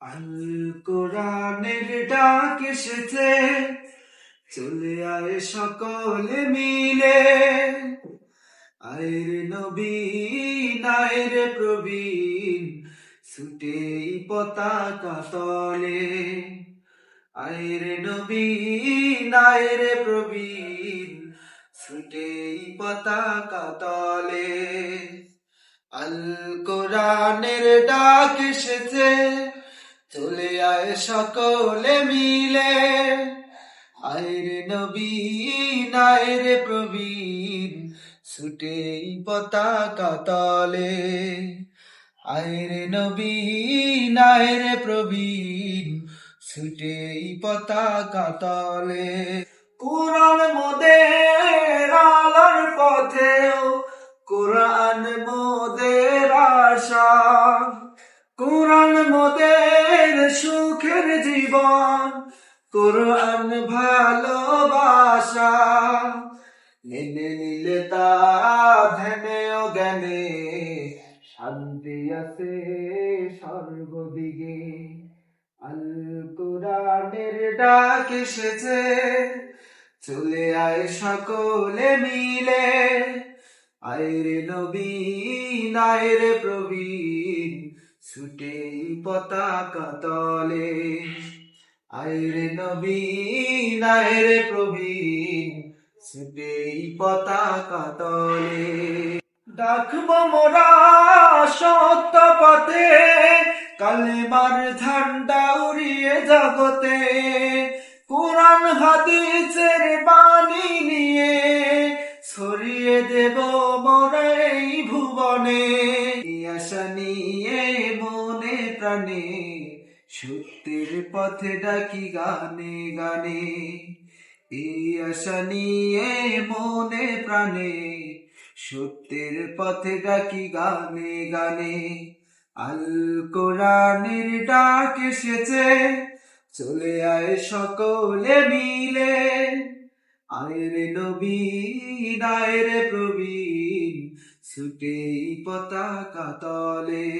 আল কোরআনের ডাক এসেছে, চলে আয় সকলে মিলে। আয়ের নবীন আয়ের প্রবীণ ছুটে পতাকা তলে। আয়ের নবীন আয়ের প্রবীণ ছুটে পতাকা তলে। আল কোরআনের ডাক এসেছে, চলে আয় সকলে মিলে। আয়ের নবীন আয়ের প্রবীণ, ছুটে পতাকা তলে। আয়ের নবীন আয়ের প্রবীণ, ছুটে পতাকা তলে। কোরআন মোদের আলোর কোরআন মোদের সুখের জীবন, কোরআন ভালোবাসা। মেনে নিলে তা ধ্যানে ও জ্ঞানে শান্তি আছে সর্বদিকে আল কোরআনের ডাক এসেছে, চলে আয় সকলে মিলে। আয়রে নবীন আয়রে প্রবীণ ছুটে পতাকা তলে। আয়রে নবীন আয়রে প্রবীণ, ছুটে পতাকা তলে। ডাকব মোরা সত্য পথে কালেমার ঝান্ডা উড়িয়ে জগতে। কোরআন, হাদিসের বাণী নিয়ে ছড়িয়ে দেব মোরা এই ভুবনে। নিয়ে মনে সত্যের পথে ডাকি গানে গানে। এই আশা নিয়ে মনে প্রাণে সত্যের পথে ডাকি গানে গানে। আল কোরআনের ডাক এসেছে, চলে আয় সকলে মিলে। আয়ের নবীন আয়ের প্রবীণ ছুটে পতাকা তলে।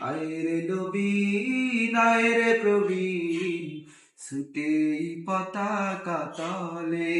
আয়রে নবীন আয়রে প্রবীণ ছুটে পতাকা তলে।